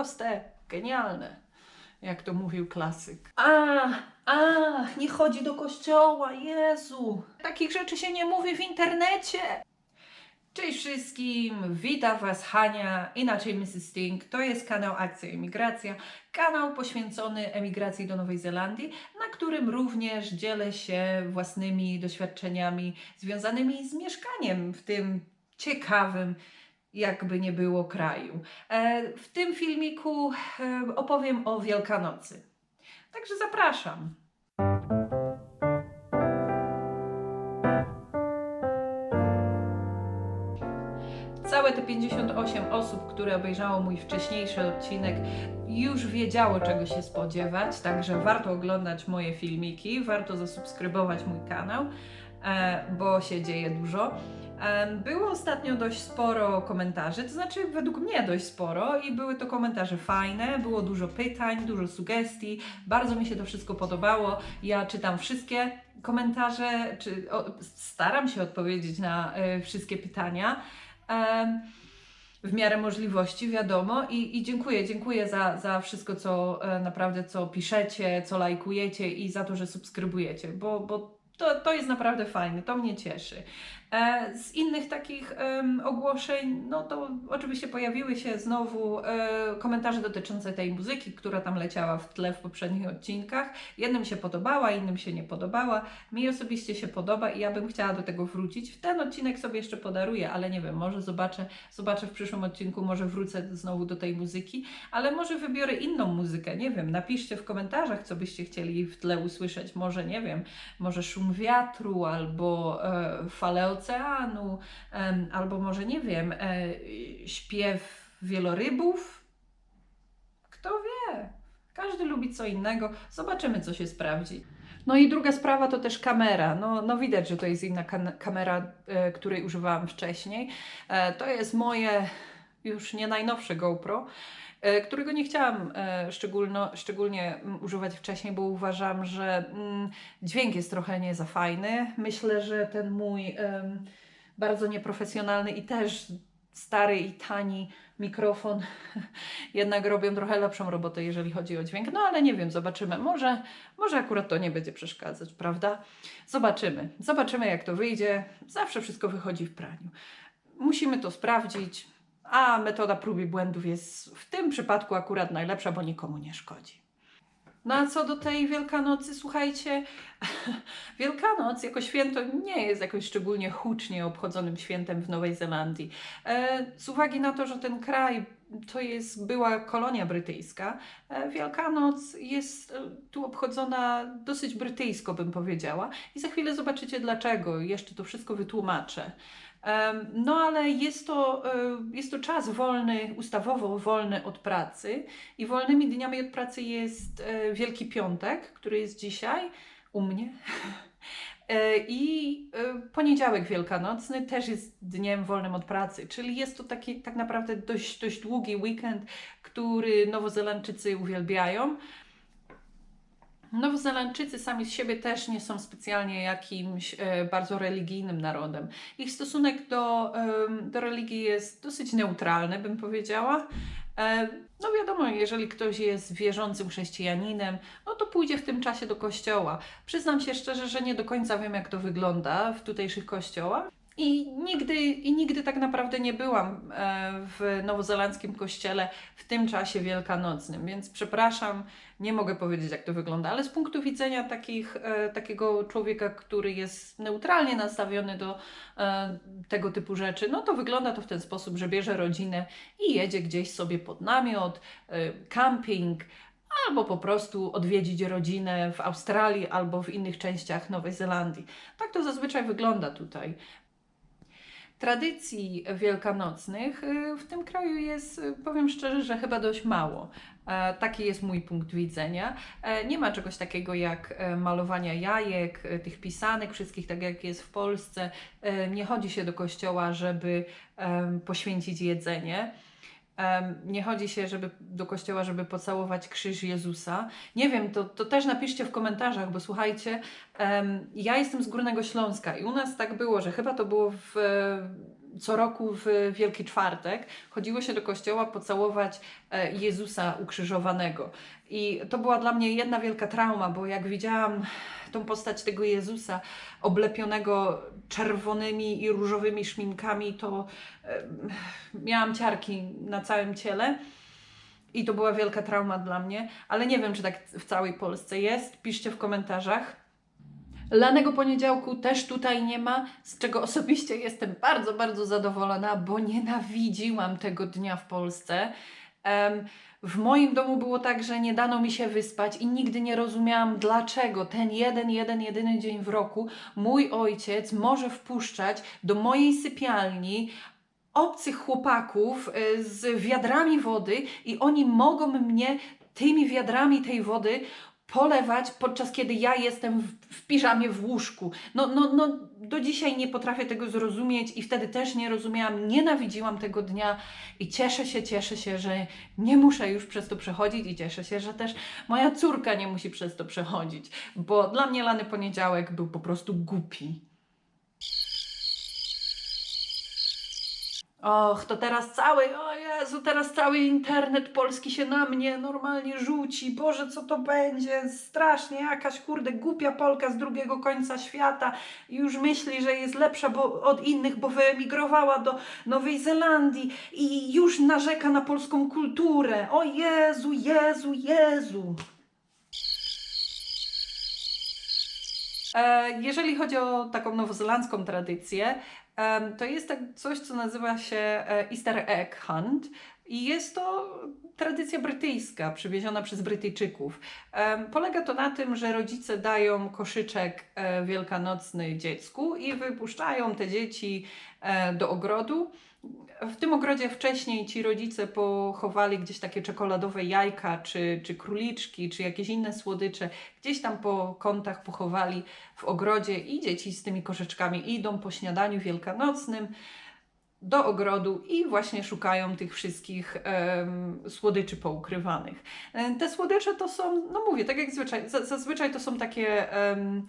proste, genialne, jak to mówił klasyk. A, a, nie chodzi do kościoła, Jezu. Takich rzeczy się nie mówi w internecie. Cześć wszystkim, witam Was Hania, inaczej Mrs. Sting. To jest kanał Akcja Emigracja, kanał poświęcony emigracji do Nowej Zelandii, na którym również dzielę się własnymi doświadczeniami związanymi z mieszkaniem w tym ciekawym, jakby nie było kraju. E, W tym filmiku e, opowiem o Wielkanocy. Także zapraszam. Całe te 58 osób, które obejrzało mój wcześniejszy odcinek, już wiedziało czego się spodziewać, także warto oglądać moje filmiki, warto zasubskrybować mój kanał, e, bo się dzieje dużo. E, Było ostatnio dość sporo komentarzy, to znaczy według mnie dość sporo i były to komentarze fajne, było dużo pytań, dużo sugestii, bardzo mi się to wszystko podobało. Ja czytam wszystkie komentarze, czy o, staram się odpowiedzieć na e, wszystkie pytania. Em, w miarę możliwości, wiadomo. I, i dziękuję, dziękuję za, za wszystko, co e, naprawdę, co piszecie, co lajkujecie i za to, że subskrybujecie, bo, bo to, to jest naprawdę fajne, to mnie cieszy. E, z innych takich ogłoszeń, no to oczywiście pojawiły się znowu e, komentarze dotyczące tej muzyki, która tam leciała w tle w poprzednich odcinkach. Jednym się podobała, innym się nie podobała. Mi osobiście się podoba i ja bym chciała do tego wrócić. W ten odcinek sobie jeszcze podaruję, ale nie wiem, może zobaczę, zobaczę w przyszłym odcinku, może wrócę znowu do tej muzyki, ale może wybiorę inną muzykę, nie wiem, napiszcie w komentarzach, co byście chcieli w tle usłyszeć, może nie wiem, może szum wiatru, albo e, fale oceanu, albo może nie wiem, e, śpiew wielorybów, kto wie, każdy lubi co innego, zobaczymy co się sprawdzi. No i druga sprawa to też kamera. No, no widać, że to jest inna kamera, e, której używałam wcześniej. E, to jest moje już nie najnowsze GoPro, którego nie chciałam e, szczególno, szczególnie mm, używać wcześniej, bo uważam, że mm, dźwięk jest trochę nie za fajny. Myślę, że ten mój bardzo nieprofesjonalny i też stary i tani mikrofon jednak robią trochę lepszą robotę, jeżeli chodzi o dźwięk. No ale nie wiem, zobaczymy. Może, może akurat to nie będzie przeszkadzać, prawda? Zobaczymy. Zobaczymy, jak to wyjdzie. Zawsze wszystko wychodzi w praniu. Musimy to sprawdzić, a metoda prób i błędów jest w tym przypadku akurat najlepsza, bo nikomu nie szkodzi. No a co do tej Wielkanocy, słuchajcie, Wielkanoc jako święto nie jest jakoś szczególnie hucznie obchodzonym świętem w Nowej Zelandii. E, z uwagi na to, że ten kraj to jest była kolonia brytyjska, e, Wielkanoc jest e, tu obchodzona dosyć brytyjsko, bym powiedziała. I za chwilę zobaczycie dlaczego. Jeszcze to wszystko wytłumaczę. No ale jest to, e, jest to czas wolny, ustawowo wolny od pracy i wolnymi dniami od pracy jest e, Wielki Piątek, który jest dzisiaj u mnie. E, I poniedziałek wielkanocny też jest dniem wolnym od pracy, czyli jest to taki tak naprawdę dość, dość długi weekend, który Nowozelandczycy uwielbiają. Nowozelandczycy sami z siebie też nie są specjalnie jakimś e, bardzo religijnym narodem. Ich stosunek do, do religii jest dosyć neutralny, bym powiedziała. E, no wiadomo, jeżeli ktoś jest wierzącym chrześcijaninem, no to pójdzie w tym czasie do kościoła. Przyznam się szczerze, że nie do końca wiem, jak to wygląda w tutejszych kościołach. I nigdy, I nigdy tak naprawdę nie byłam e, w nowozelandzkim kościele w tym czasie wielkanocnym, więc przepraszam, nie mogę powiedzieć, jak to wygląda, ale z punktu widzenia takich, e, takiego człowieka, który jest neutralnie nastawiony do e, tego typu rzeczy, no to wygląda to w ten sposób, że bierze rodzinę i jedzie gdzieś sobie pod namiot, camping, albo po prostu odwiedzić rodzinę w Australii albo w innych częściach Nowej Zelandii. Tak to zazwyczaj wygląda tutaj. Tradycji wielkanocnych y, w tym kraju jest, y, powiem szczerze, że chyba dość mało. E, Taki jest mój punkt widzenia. E, Nie ma czegoś takiego jak e, malowania jajek, tych pisanek wszystkich, tak jak jest w Polsce. Nie chodzi się do kościoła, żeby poświęcić jedzenie. Nie chodzi się żeby, do kościoła, żeby pocałować krzyż Jezusa. Nie wiem, to, to też napiszcie w komentarzach, bo słuchajcie, ja jestem z Górnego Śląska i u nas tak było, że chyba to było w, co roku w Wielki Czwartek chodziło się do kościoła pocałować e, Jezusa ukrzyżowanego. I to była dla mnie jedna wielka trauma, bo jak widziałam tą postać tego Jezusa oblepionego czerwonymi i różowymi szminkami, to miałam ciarki na całym ciele. I to była wielka trauma dla mnie, ale nie wiem, czy tak w całej Polsce jest. Piszcie w komentarzach. Lanego poniedziałku też tutaj nie ma, z czego osobiście jestem bardzo, bardzo zadowolona, bo nienawidziłam tego dnia w Polsce. Em, w moim domu było tak, że nie dano mi się wyspać i nigdy nie rozumiałam, dlaczego ten jeden, jeden, jedyny dzień w roku mój ojciec może wpuszczać do mojej sypialni obcych chłopaków y, z wiadrami wody i oni mogą mnie tymi wiadrami tej wody polewać, podczas kiedy ja jestem w, w piżamie w łóżku. No, no, no, do dzisiaj nie potrafię tego zrozumieć i wtedy też nie rozumiałam, nienawidziłam tego dnia i cieszę się, cieszę się, że nie muszę już przez to przechodzić i cieszę się, że też moja córka nie musi przez to przechodzić, bo dla mnie lany poniedziałek był po prostu głupi. Och, to teraz cały, o Jezu, teraz cały internet polski się na mnie normalnie rzuci. Boże, co to będzie? Strasznie, jakaś kurde głupia Polka z drugiego końca świata już myśli, że jest lepsza bo, od innych, bo wyemigrowała do Nowej Zelandii i już narzeka na polską kulturę. O Jezu, Jezu, Jezu. E, Jeżeli chodzi o taką nowozelandzką tradycję, to jest tak coś, co nazywa się e, Easter Egg Hunt i jest to tradycja brytyjska, przywieziona przez Brytyjczyków. Polega to na tym, że rodzice dają koszyczek e, wielkanocny dziecku i wypuszczają te dzieci e, do ogrodu. W tym ogrodzie wcześniej ci rodzice pochowali gdzieś takie czekoladowe jajka, czy, czy króliczki, czy jakieś inne słodycze. Gdzieś tam po kątach pochowali w ogrodzie i dzieci z tymi koszyczkami idą po śniadaniu wielkanocnym do ogrodu i właśnie szukają tych wszystkich em, słodyczy poukrywanych. E, Te słodycze to są, no mówię, tak jak zwyczaj, za- zazwyczaj to są takie em,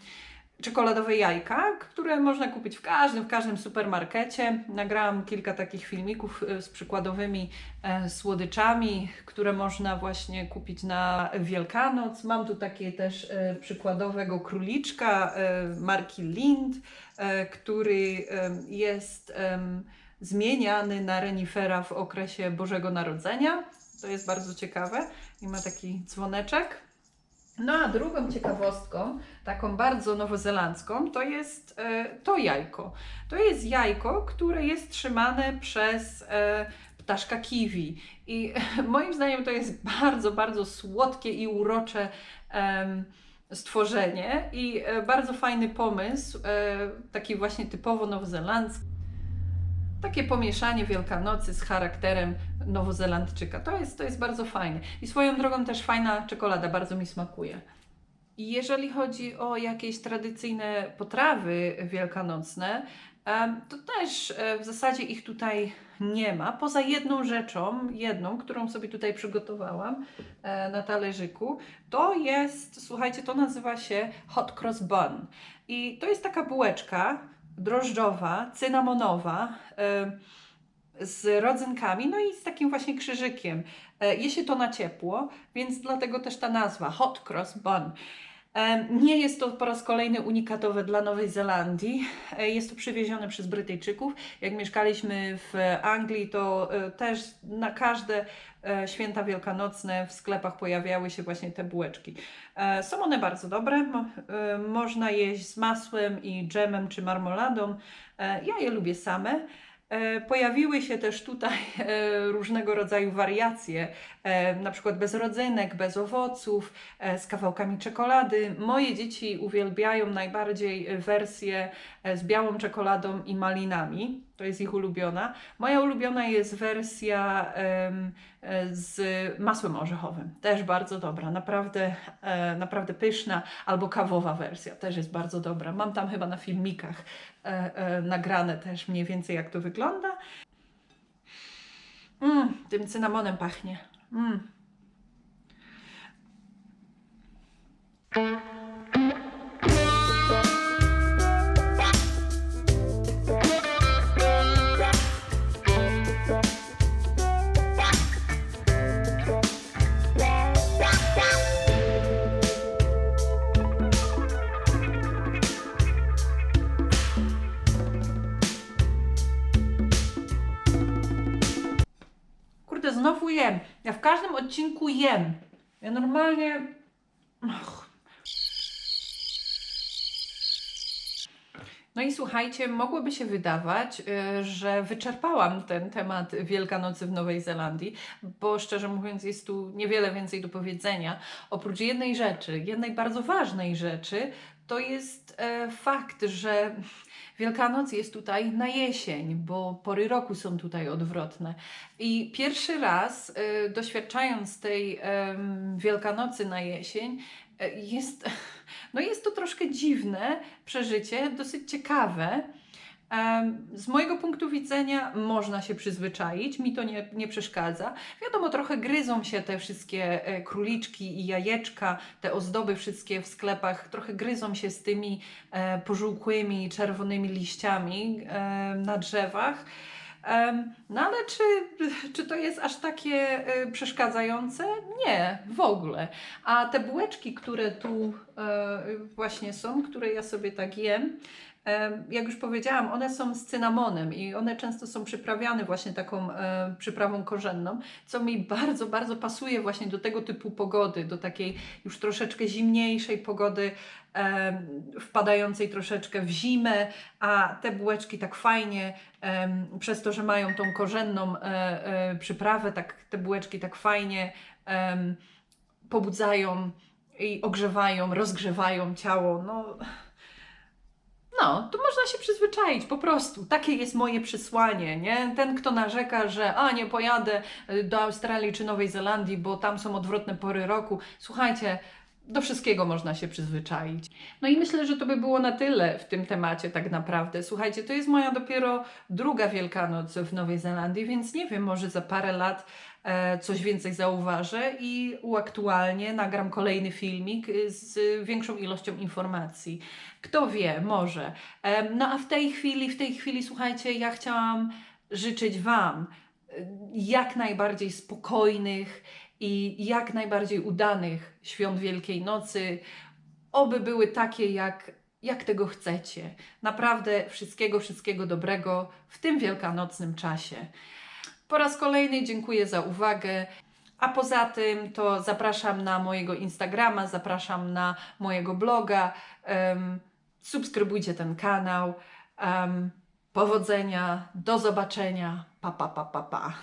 czekoladowe jajka, które można kupić w każdym, w każdym supermarkecie. Nagrałam kilka takich filmików e, z przykładowymi e, słodyczami, które można właśnie kupić na Wielkanoc. Mam tu takie też e, przykładowego króliczka marki Lind, który jest zmieniany na renifera w okresie Bożego Narodzenia. To jest bardzo ciekawe i ma taki dzwoneczek. No a drugą ciekawostką, taką bardzo nowozelandzką, to jest e, to jajko. To jest jajko, które jest trzymane przez e, ptaszka kiwi. I moim zdaniem to jest bardzo, bardzo słodkie i urocze em, stworzenie i e, bardzo fajny pomysł, e, taki właśnie typowo nowozelandzki. Takie pomieszanie Wielkanocy z charakterem Nowozelandczyka. To jest, to jest bardzo fajne. I swoją drogą też fajna czekolada, bardzo mi smakuje. Jeżeli chodzi o jakieś tradycyjne potrawy wielkanocne, to też e, w zasadzie ich tutaj nie ma. Poza jedną rzeczą, jedną, którą sobie tutaj przygotowałam e, na talerzyku, to jest, słuchajcie, to nazywa się hot cross bun. I to jest taka bułeczka drożdżowa, cynamonowa, e, z rodzynkami, no i z takim właśnie krzyżykiem. E, Je się to na ciepło, więc dlatego też ta nazwa Hot Cross Bun. Nie jest to po raz kolejny unikatowe dla Nowej Zelandii. E, Jest to przywiezione przez Brytyjczyków. Jak mieszkaliśmy w Anglii, to e, też na każde e, święta wielkanocne w sklepach pojawiały się właśnie te bułeczki. Są one bardzo dobre. Mo- Można jeść z masłem i dżemem czy marmoladą. Ja je lubię same. Pojawiły się też tutaj różnego rodzaju wariacje, na przykład bez rodzynek, bez owoców, e, z kawałkami czekolady. Moje dzieci uwielbiają najbardziej e, wersję e, z białą czekoladą i malinami. To jest ich ulubiona. Moja ulubiona jest wersja e, z masłem orzechowym. Też bardzo dobra, naprawdę, e, naprawdę pyszna. Albo kawowa wersja, też jest bardzo dobra. Mam tam chyba na filmikach e, e, nagrane też mniej więcej jak to wygląda. Mm, tym cynamonem pachnie. Mm. znowu jem. Ja w każdym odcinku jem. Ja normalnie... No i słuchajcie, mogłoby się wydawać, y, że wyczerpałam ten temat Wielkanocy w Nowej Zelandii, bo szczerze mówiąc jest tu niewiele więcej do powiedzenia. Oprócz jednej rzeczy, jednej bardzo ważnej rzeczy, to jest e, fakt, że Wielkanoc jest tutaj na jesień, bo pory roku są tutaj odwrotne. I pierwszy raz y, doświadczając tej Wielkanocy na jesień, e, jest, no jest to troszkę dziwne przeżycie, dosyć ciekawe. Z mojego punktu widzenia można się przyzwyczaić, mi to nie, nie przeszkadza. Wiadomo, trochę gryzą się te wszystkie e, króliczki i jajeczka, te ozdoby wszystkie w sklepach, trochę gryzą się z tymi e, pożółkłymi, czerwonymi liściami e, na drzewach. No ale czy, czy to jest aż takie e, przeszkadzające? Nie, w ogóle. A te bułeczki, które tu e, właśnie są, które ja sobie tak jem, em, jak już powiedziałam, one są z cynamonem i one często są przyprawiane właśnie taką e, przyprawą korzenną, co mi bardzo, bardzo pasuje właśnie do tego typu pogody, do takiej już troszeczkę zimniejszej pogody, wpadającej troszeczkę w zimę, a te bułeczki tak fajnie, przez to, że mają tą korzenną e, e, przyprawę, tak te bułeczki tak fajnie pobudzają i ogrzewają, rozgrzewają ciało. No, no, to można się przyzwyczaić, po prostu. Takie jest moje przesłanie, nie? Ten, kto narzeka, że a, nie pojadę do Australii czy Nowej Zelandii, bo tam są odwrotne pory roku. Słuchajcie, do wszystkiego można się przyzwyczaić. No i myślę, że to by było na tyle w tym temacie tak naprawdę. Słuchajcie, to jest moja dopiero druga Wielkanoc w Nowej Zelandii, więc nie wiem, może za parę lat e, coś więcej zauważę i uaktualnię, nagram kolejny filmik y, z większą ilością informacji. Kto wie, może. Em, No a w tej chwili, w tej chwili, słuchajcie, ja chciałam życzyć Wam jak najbardziej spokojnych i jak najbardziej udanych świąt Wielkiej Nocy. Oby były takie, jak, jak tego chcecie. Naprawdę wszystkiego, wszystkiego dobrego w tym wielkanocnym czasie. Po raz kolejny dziękuję za uwagę. A poza tym to zapraszam na mojego Instagrama, zapraszam na mojego bloga. Em, subskrybujcie ten kanał. Em, powodzenia, do zobaczenia. Pa, pa, pa, pa, pa.